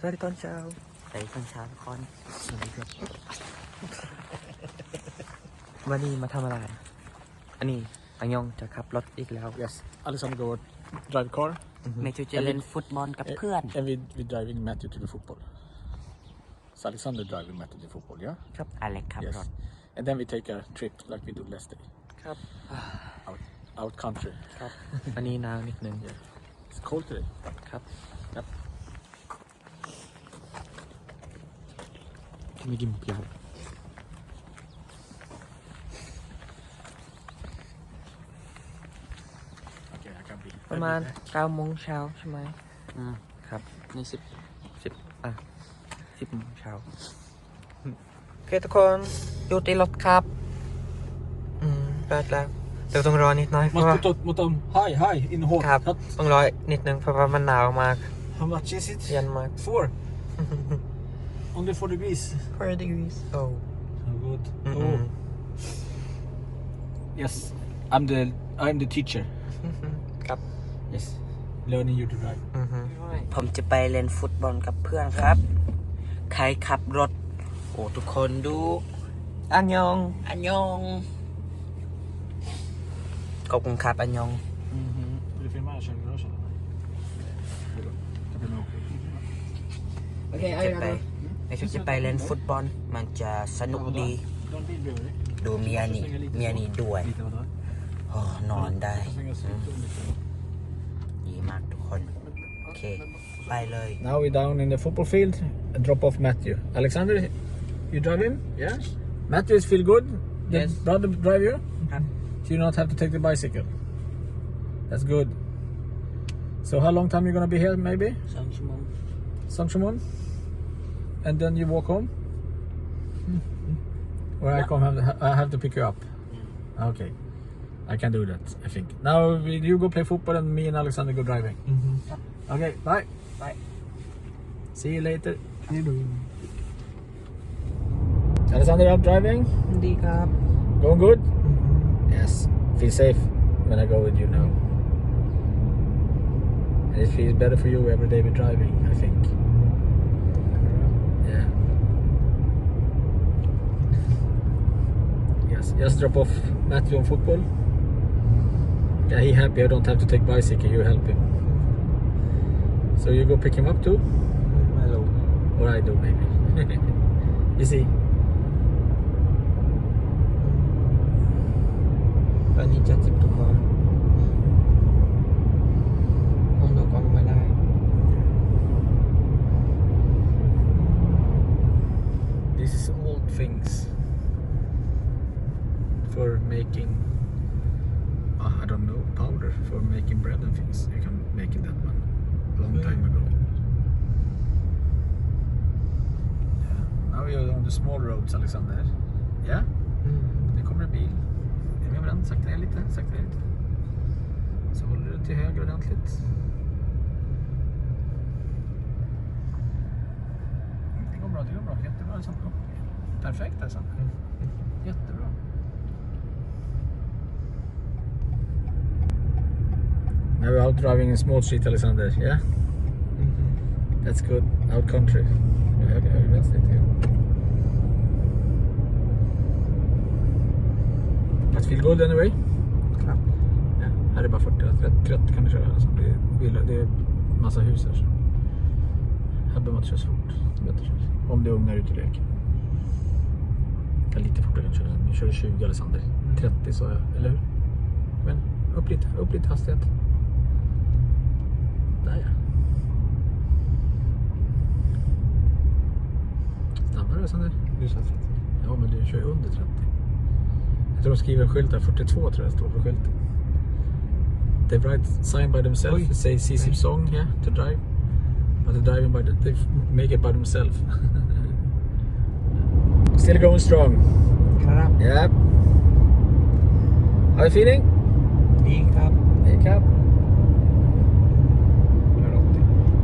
สวัสดีตอนเช้าสวัสดีตอนเช้าทุกคนสวัสดีครับวันนี้มาทำอะไร อันนี้อังยองจะขับรถอีกแล้ว yes Alison go drive car เมจูจะเล่นฟุตบอลกับเพื่อน and we we driving Matthew to the football so Alexander driving Matthew to the football yeah ครับอเล็ครับ yes and then we take a trip like we do last day ครับ out out country ครับอันนี้หนาวนิดนึง it's cold today ครับไม่กินหมกยาวประมาณเก้าโมงเช้าใช่ไหมอ่าครับ นี่สิบสิบอ่ะสิบโมงเช้าโอเค ทุกคน อยู่ที่รถครับ อืมเปิดแล้วเดี๋ยวต้องรอนิดหน่อยเพราะว่ามุตมไฮไฮอินโฮครับ ต้องรอนิดนึงเพราะว่ามันหนาวมาก How much is it? เยันมาก Four 104 degrees. 4 degrees. Oh. So good. Mm h -mm. Oh. Yes, I'm the I'm the teacher. ครับ Yes, learning you to drive. Mm -hmm. ผมจะไปเล่นฟุตบอลกับเพื่อนครับใครขับรถโอ้ทุกคนดูอันยองอันยองขอบคุณครับอันยองโอเคไป gör det. May 50 pa เล่นฟุตบอล มันจะสนุกดีดูเมียนี่เมียนี่ด้วยนอนได้ดีมากทุกคนโอเคไปเลย now we are down in the football field and drop off Matthew Alexander you drive him yes Matthew feel good the yes brother drive you do you not have to take the bicycle that's good so how long time you gonna be here maybe สองชั่วโมงสองชั่วโมง and then you walk home? Or I come have to, I have to pick you up? Mm. Okay. I can do that, I think. Now you go play football and me and Alexander go driving. Mm -hmm. Okay, bye. Bye. See you later. Hello. Alexander up driving? Indeed up. Going good? Mm -hmm. Yes. Feel safe when I go with you now. it feels better for you every day we're driving, I think. just drop off Matthew on football. Yeah, he happy I don't have to take bicycle, you help him. So you go pick him up too? Hello. Or I do maybe. You see. I need to tip the till höger ordentligt. Det går bra, det går bra. Jättebra Alessandro. Liksom. Perfekt Alessandro. Liksom. Mm. Jättebra. Now we're out driving in small street Alexander, yeah? Mm -hmm. That's good. Out country. Höger, höger, vänster, That feel good anyway? Här är bara 40, 30, 30 kan du köra. Alltså. Det, är det är massa hus här. Så. Här behöver man inte köra så fort. Det är Om det är ungar ute och leker. Ja, lite fortare kan du köra. Nu körde 20 Alexander. 30 sa jag, eller hur? Men upp lite, upp lite hastighet. Där ja. Snabbare Alexander. Du sa 30. Ja, men du kör ju under 30. Jag tror de skriver en skylt där, 42 tror jag det står på skylten. they write sign by themselves. Oi. They say CC song yeah to drive, but they driving by the, they make it by themselves. Still going strong. Yeah. How are you feeling? Hiccup. Hiccup.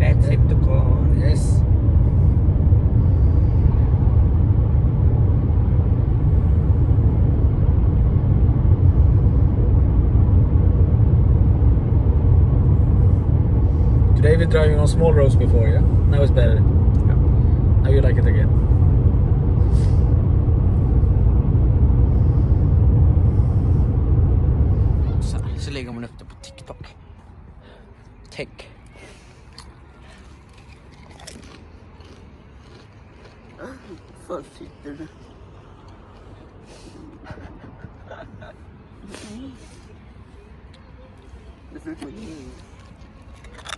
That's it to go. Yes. been driving on small roads before, yeah? Now it's better. Yeah. Now you like it again. Så, här, så lägger man upp det på TikTok. Tech. För fittorna.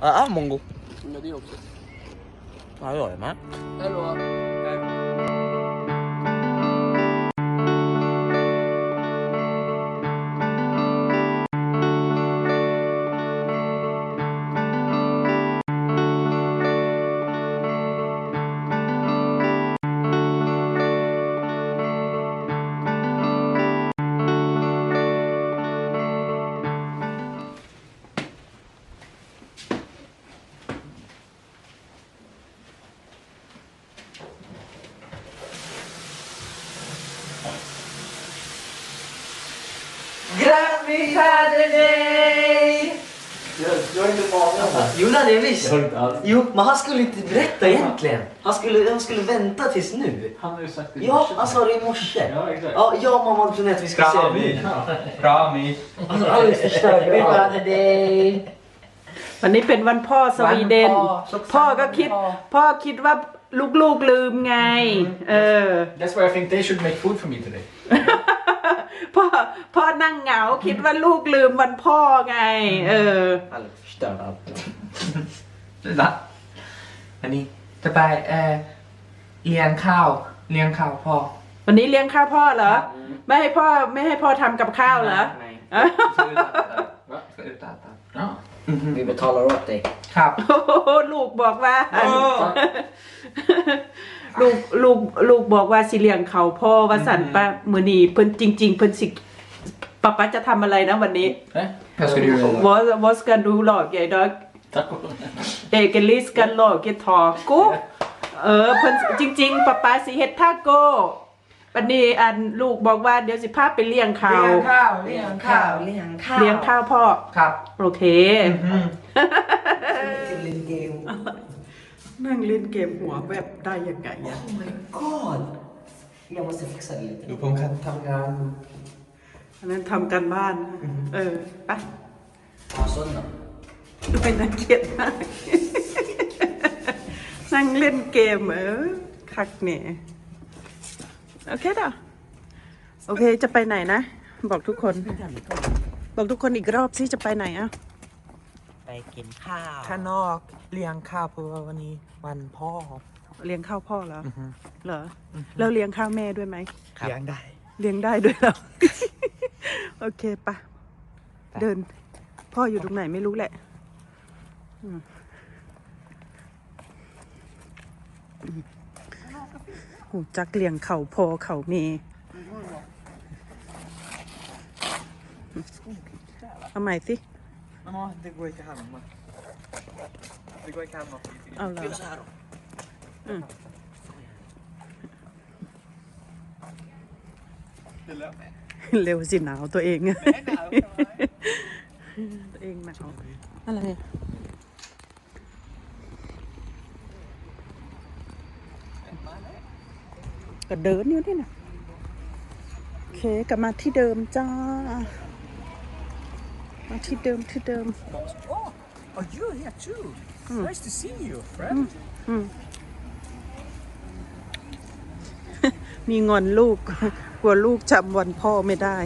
આ મોંઘું નથી ઓપ્શન સારું હવે માં hello ju visst. Jag inte alls. Jo, men han skulle inte berätta egentligen. Han skulle, han skulle vänta tills nu. Han har ju sagt det i Ja, han sa det i morse. Ja, exakt. Ja, jag och mamma hade planerat att vi skulle se det. nu. Rami. Rami. Alltså Alex förstörde ju allt. วันนี้เป็นวันพ่อสวีเดนวันพ่อสุขสันต์พ่อก็คิดวันพ่อพ่อคิดว่าลูกๆลืมไงเออ That's why I think they should make food for me today. พ่อพ่อนั่งเหงาคิดว่าลูกลืมวันพ่อไง Shut up ละอันนี้จะไปเออเลี้ยงข้าว เลี้ยงข้าวพ่อ วันนี้เลี้ยงข้าวพ่อเหรอ ไม่ให้พ่อ ไม่ให้พ่อทำกับข้าวเหรอไมีซืทอลรอดเองครับ ลูกบอกว่าลูกลูกลูกบอกว่า สิเลี้ยงเขาพ่อว่าสันป้ามือนีเพิ่นจริงๆเพิ่นสิป๊าป๊าจะทำอะไรนะวันนี้ Jag ska du göra? Vad, vad ska อก laga กัน g e g ก n list s ก a laga t a c เออเพิ่นจริง ๆป๊าป๊าสีเฮ็ดทาโก้วันนี้อันลูกบอกว่าเดี๋ยวสิพาไปเลี้ยงข้าวเลี้ยงข้าว เลี้ยงข้าว เลี้ยงข้าวเลี้ยงข้าวพ่อ ครับโอเคเล่นเกมนั่งเล่นเกมหัวแบบได้ยังไงอะ Oh my god ยังมาเสร็จสักนยด Du k a ทำงานันนั้นทำการบ้าน เออไปอส้นเหรอเป็นนักเกียรติมากนั่งเล่นเกมเออคักเนี่ยโอเคเ่อโอเคจะไปไหนนะ บอกทุกคน บอกทุกคนอีกรอบสิจะไปไหนอ่ะไปกินข้าว ข้างนอก เลี้ยงข้าวเพราะว่าวันนี้วันพ่อ เลี้ยงข้าวพ่อแล้วอเหรอ แล้วเลี้ยงข้าวแม่ด้วยไหม เลี้ยงได้ เลี้ยงได้ด้วยเหรอโอเคปะเดินพ่ออยู่ตรงไหนไม่รู้แหละหูจักเลี่ยงเขาพอเขาเมเอาใหม่สิเอาเลยเสร็จแล้วเร็วสิหนาวตัวเองตัวเองหนาวอะไรก็เดินอยู่นี่นะโอเคกลับมาที่เดิมจ้ามาที่เดิมที่เดิม y o u here too. Nice to see you, friend. มีงอนลูกลัวลูกจำวันพ่อไม่ได้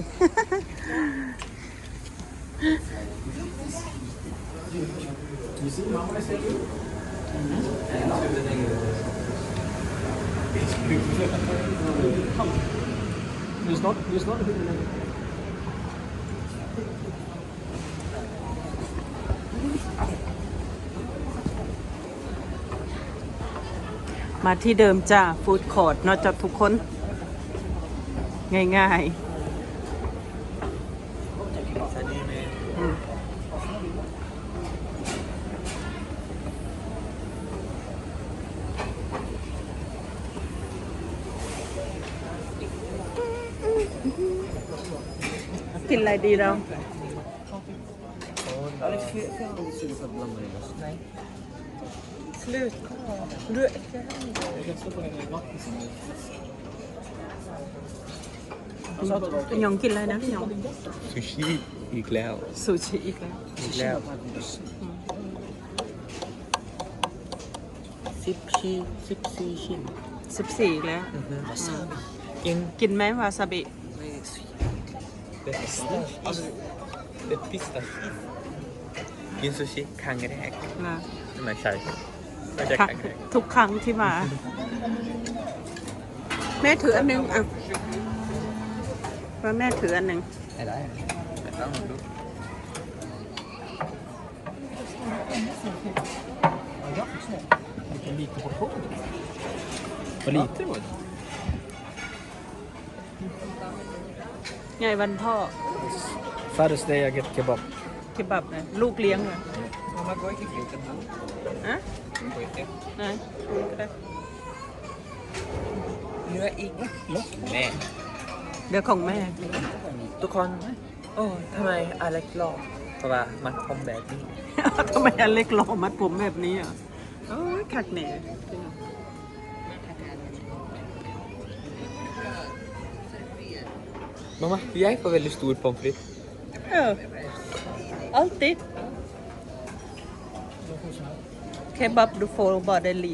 มาที่เดิมจ้าฟู้ดคอร์ดเนาะจ้ะทุกคน ngày ngày ừ. Kinh lại đi đâu? Sluta! Du, jag kan stoppa ner i vattnet. หยองกินอะไรนะหยองซูชิอีกแล้วซูชิอีกแล้วอีกแล้วสิบชีสิบสี่ชิ้นสิบสี่อีกแล้วกินกินไหมวาซาบิเด็ดพิซซ่ากินซูชิครั้งแรกนไม่ใช่ไม่ใช่ครั้งแรกทุกครั้งที่มา แม่ถืออันนึงอ่ะว่าแม่ถืออันหนึ่งไม่ได้ต่้องดูเปลิตรพอเป็นลิตรไงวันพ่อ Father's Day I get kebab เคบับนะลูกเลี้ยงเลย Mamma อะกไหนดูก็้เดี๋ยวของแม่ ทุกคน โอ้ทำไมอาเล็กหล่อเพราะว่ามัดผมแบบนี้ทำไมอาเล็กหล่อมัดผมแบบนี้อ่ะ โอ้ยขัดเนี่ยมามา jeg får veldig stor pommes frites. Ja. Alltid. Kebab du får bare l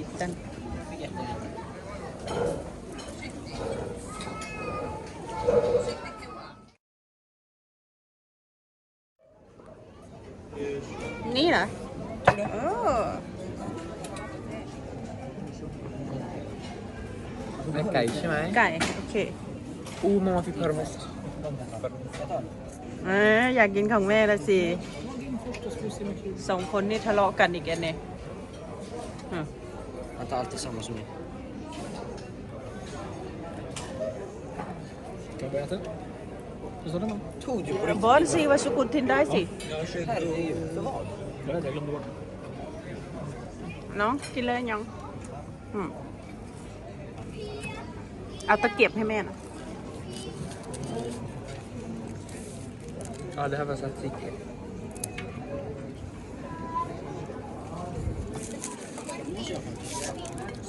นี่เหรออไก่ใช่ไหม ไก่ โอเค อูมอฟิพาร์มัสอยากกินของแม่ละสิ สองคนนี่ทะเลาะกันอีกแล้วเนี่ยอันตราอัีติซัมาสุนี Kan du äta? บอลส l ว i va ุ u kuthinda si. No, k i l a n y ย n g เอาตะเกียบให้แม่นะอ๋อเดี๋ยวเราจะสกี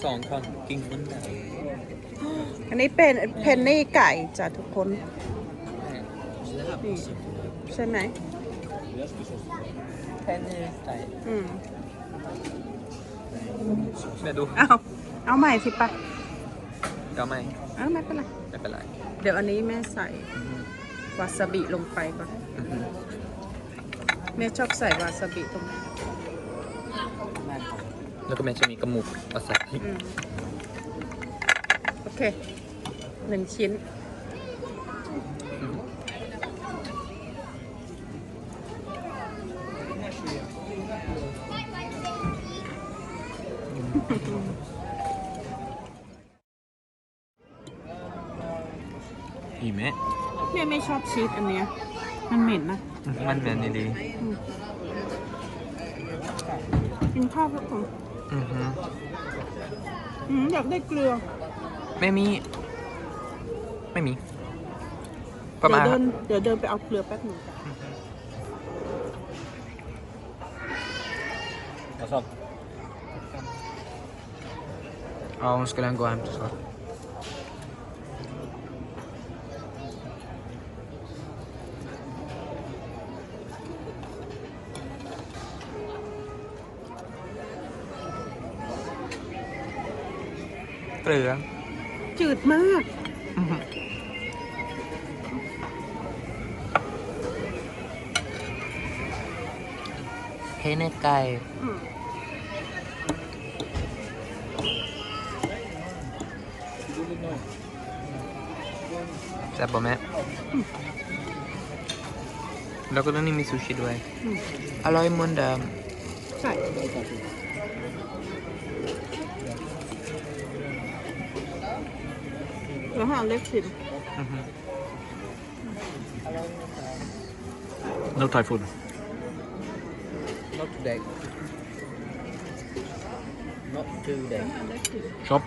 สองคนกินมันได้อันนี้เป็นเพนนี่ไก่จ้ะทุกคนนี่ใช่ไหมแพนนี่ใส่อืมเดี๋ยวดู เอา เอาใหม่สิปะ เอาใหม่เอาไม่เป็นไรไม่เป็นไร เดี๋ยวอันนี้แม่ใส่ วาซาบิลงไปก่อนแม่ชอบใส่วาซาบิตรงนี้แล้วก็แม่จะมีกระหมูกวาซาบิโอเค หนึ่งชิ้นอีแม่เนี่ยไม่ชอบชีสอันเนี้ยมันเหม็นนะมันเหม็นดีดีกินข้าวก็ผมอือฮึอืมอยากได้เกลือ ไม่มี ไม่มีประมาณเดี๋ยวเดินเดี๋ยวเดินไปเอาเกลือแป๊บหนึ่ง vamos que la encuentro เรือจืดมาก thế này cay ừ. แซ่บบ่แม่แล้วก็ต้องนี้มีซูชิด้วยอร่อยเหมือนเดิมใช่แล้วหาเล็กสิบนกไ o o ุ not today not today shop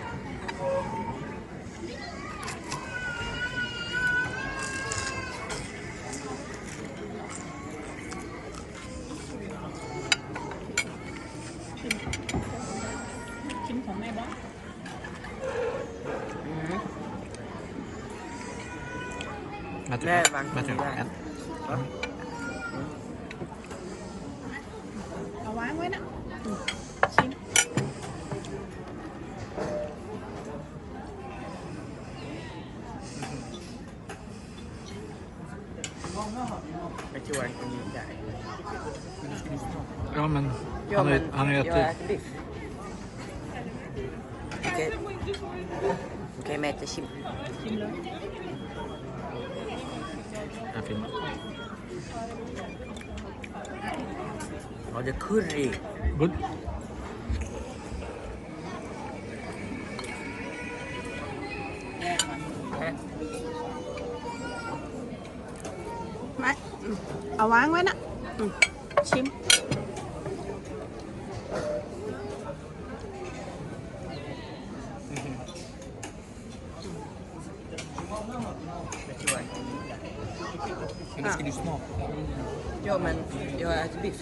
Jag tror inte ni där. Ja, men han har ju ätit... Jag äter biff. Okej. Okej, men jag äter chili. Den är Ja, det är curry. Good. quá quá đó ừ. Chim Men det ska du smaka. Ja, men jag äter biff.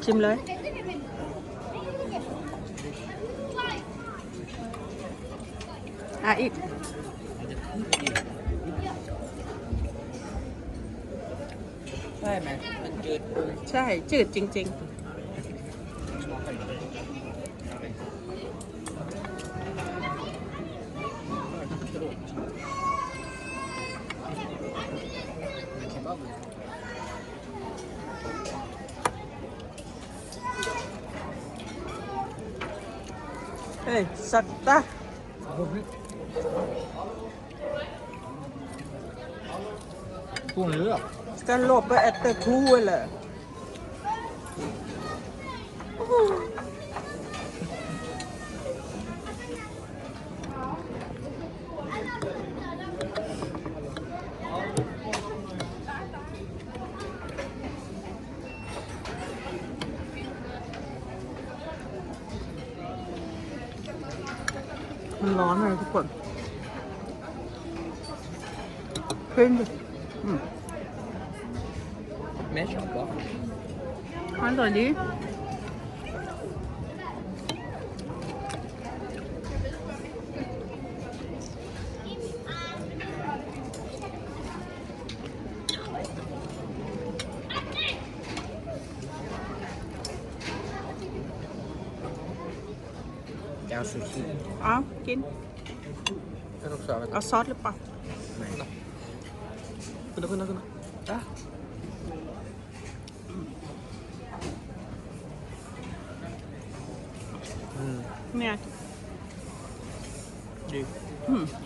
Chimlöj. I eat. ดใช่จืดจริงๆจะหลบไปแอตเตอร์คู่เลยมันร้อนเลยทุกคนเพิ่งอืม Mexe a boca. Olha ali. Ja, sushi. Ja, não Kan ook zo. Als Não. Nee. Kunnen, kunnen,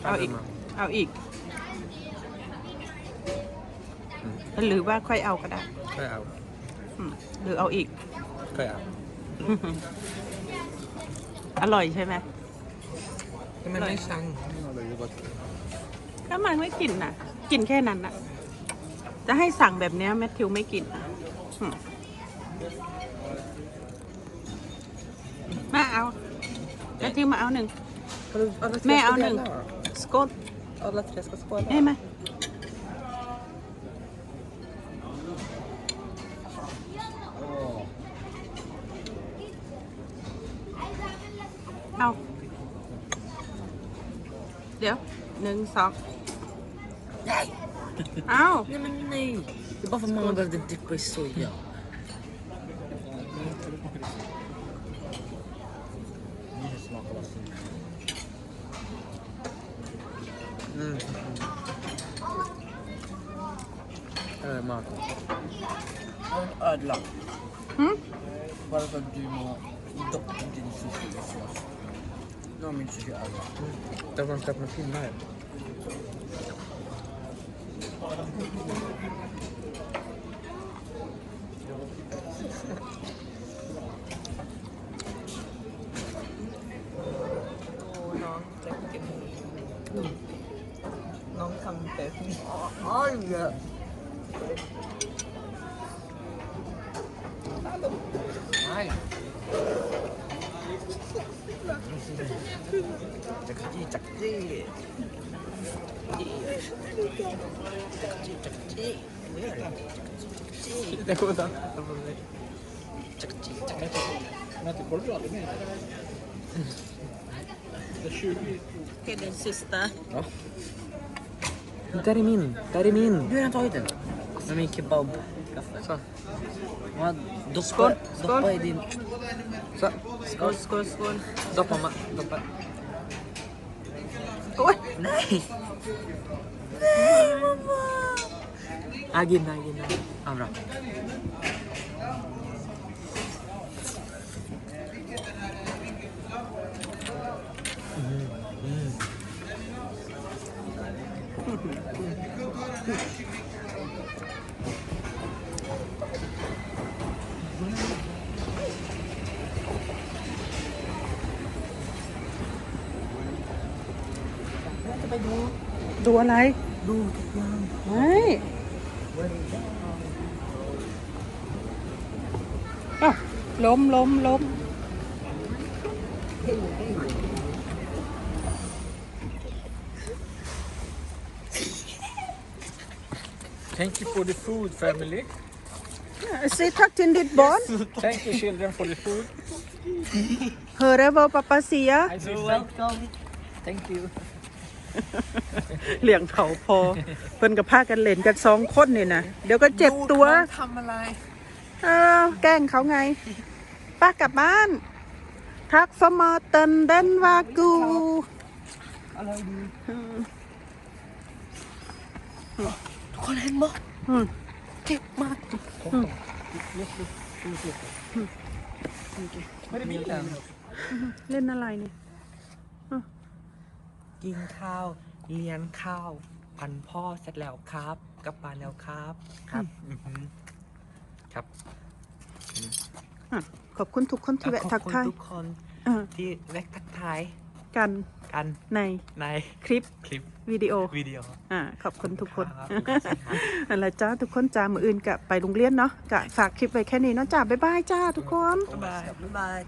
เอาอีกเอาอีก หรือว่าค่อยเอาก็ได้ค่อยเอาหรือเอาอีกค่อยเอาอร่อยใช่ไหมทำไมไม่ชั่ถกามันไม่กินน่ะ กินแค่นั้นน่ะ จะให้สั่งแบบนี้แมทธิวไม่กินนมมาเอาแมทธิวมาเอาหนึ่ง Med เอาหนึ่งสกอต Alla tre ska skåla? är Au. Nej! Au! Nej men nej! Det är bara för man behövde dippa i soja. lang. Hmm? Para sa di mga itok ang dinisusi. Namin siya ala. Tapos tapos na yun. Oh, yeah. Ne kadar? Che del si sta? No. Derimin, derimin. Hur är han tagit den? Med min kebab. Så. Doppa, doppa i din... Så. Skål, skål, skål. Doppa, doppa. Ney baba. Al giyin al giyin. อะไรดูทุกอย่างไม่อ้าวล้มล้มล้มๆ Thank you for the food, family. Say tack till the barn. Thank you, children, for the food. Hörru Papa pappa Thank you. เหลี่ยงเขาพอเพิ่นกับผ้ากันเล่นกันสองคนเนี่ยนะเดี๋ยวก็เจ็บตัวทำอะไรเอ้าแกล้งเขาไงป้ากลับบ้านทักสมอเตนเดนวากูอะไรดีอืมทุกคนเห็นบ่อืมเจ็บมากเล่นอะไรเนี่ยกินข้าวเลี้ยงข้าว พันพ่อเสร็จแล้วครับกับปานแล้วครับครับ ครับ ขอบคุณทุกคนที่แวะทักทายทุกคนที่แวะทักทายกันกันในในคลิปคลิปวิดีโอวิดีโออ่าขอบคุณทุกคนรับขอบรละจ้า ทุกคน จ้ามืออื่นกะไปโรงเรียนเนาะกะฝากคลิปไว้แค่นี้เนาะจ้าบ๊ายบายจ้า ทุกคน บ๊ายบาย